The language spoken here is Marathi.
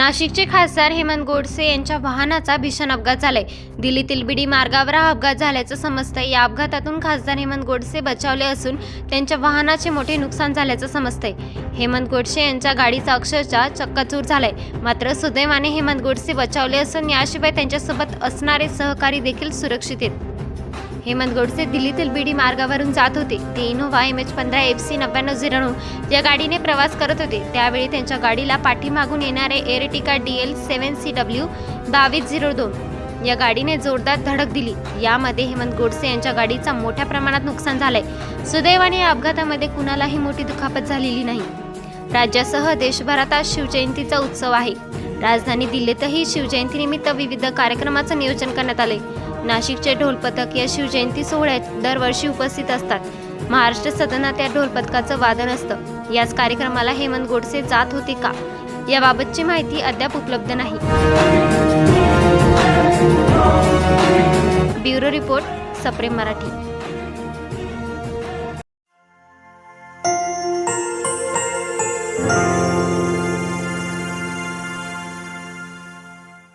नाशिकचे खासदार हेमंत गोडसे यांच्या वाहनाचा भीषण अपघात झालाय. दिल्लीतील बिडी मार्गावर हा अपघात झाल्याचं समजतंय. या अपघातातून खासदार हेमंत गोडसे बचावले असून त्यांच्या वाहनाचे मोठे नुकसान झाल्याचं समजतंय. हेमंत गोडसे यांच्या गाडीचा अक्षरशः चक्काचूर झालाय. मात्र सुदैवाने हेमंत गोडसे बचावले असून याशिवाय त्यांच्यासोबत असणारे सहकारी देखील सुरक्षित आहेत. हेमंत गोडसे दिल्लीतील बीडी मार्गावरून जात होते. ते इनोव्हा एम एच पंधरा एफ सी नव्याण्णव झिरो नऊ या गाडीने प्रवास करत होते. त्यावेळी त्यांच्या गाडीला पाठीमागून येणारे Ertiga D L seven C W बावीस झिरो दोन या गाडीने जोरदार धडक दिली. यामध्ये हेमंत गोडसे यांच्या गाडीचा मोठ्या प्रमाणात नुकसान झालंय. सुदैवाने या अपघातामध्ये कुणालाही मोठी दुखापत झालेली नाही. राज्यासह देशभरात आज शिवजयंतीचा उत्सव आहे. राजधानी दिल्लीतही शिवजयंतीनिमित्त विविध कार्यक्रमाचं नियोजन करण्यात आले नाशिकचे ढोल पथक या शिवजयंती सोहळ्यात दरवर्षी उपस्थित असतात. महाराष्ट्र सदनात या ढोल पथकाचं वादन असतं. याच कार्यक्रमाला हेमंत गोडसे जात होते का? याबाबतची माहिती अद्याप उपलब्ध नाही. ब्युरो रिपोर्ट सप्रेम मराठी.